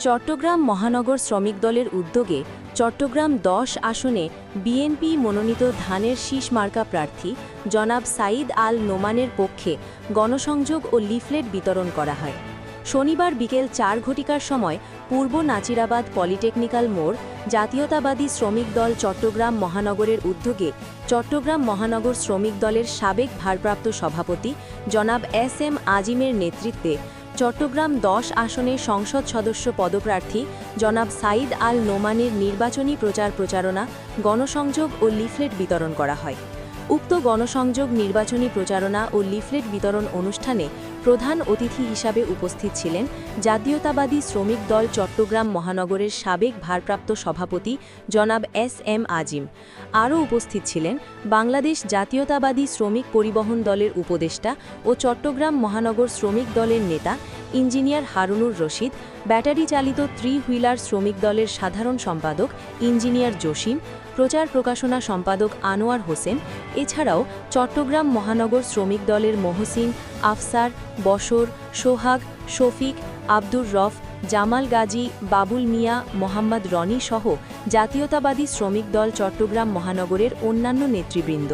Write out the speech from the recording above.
চট্টগ্রাম মহানগর শ্রমিক দলের উদ্যোগে চট্টগ্রাম দশ আসনে বিএনপি মনোনীত ধানের শীষ মার্কা প্রার্থী জনাব সাঈদ আল নোমানের পক্ষে গণসংযোগ ও লিফলেট বিতরণ করা হয়। শনিবার বিকেল চার ঘটিকার সময় পূর্ব নাচিরাবাদ পলিটেকনিক্যাল মোড় জাতীয়তাবাদী শ্রমিক দল চট্টগ্রাম মহানগরের উদ্যোগে চট্টগ্রাম মহানগর শ্রমিক দলের সাবেক ভারপ্রাপ্ত সভাপতি জনাব এস এম আজিমের নেতৃত্বে চট্টগ্রাম দশ আসনের সংসদ সদস্য পদপ্রার্থী জনাব সাঈদ আল নোমানের নির্বাচনী প্রচার প্রচারণা, গণসংযোগ ও লিফলেট বিতরণ করা হয়। উক্ত গণসংযোগ নির্বাচনী প্রচারণা ও লিফলেট বিতরণ অনুষ্ঠানে প্রধান অতিথি হিসাবে উপস্থিত ছিলেন জাতীয়তাবাদী শ্রমিক দল চট্টগ্রাম মহানগরের সাবেক ভারপ্রাপ্ত সভাপতি জনাব এস এম আজিম। আরও উপস্থিত ছিলেন বাংলাদেশ জাতীয়তাবাদী শ্রমিক পরিবহন দলের উপদেষ্টা ও চট্টগ্রাম মহানগর শ্রমিক দলের নেতা ইঞ্জিনিয়ার হারুনুর রশিদ ব্যাটারি চালিত থ্রি হুইলার শ্রমিক দলের সাধারণ সম্পাদক ইঞ্জিনিয়ার জসিম, প্রচার প্রকাশনা সম্পাদক আনোয়ার হোসেন, এছাড়াও চট্টগ্রাম মহানগর শ্রমিক দলের মহসিন, আফসার বসর সোহাগ, শফিক, আব্দুর রফ, জামাল গাজী, বাবুল মিয়া, মোহাম্মদ রনি সহ জাতীয়তাবাদী শ্রমিক দল চট্টগ্রাম মহানগরের অন্যান্য নেতৃবৃন্দ।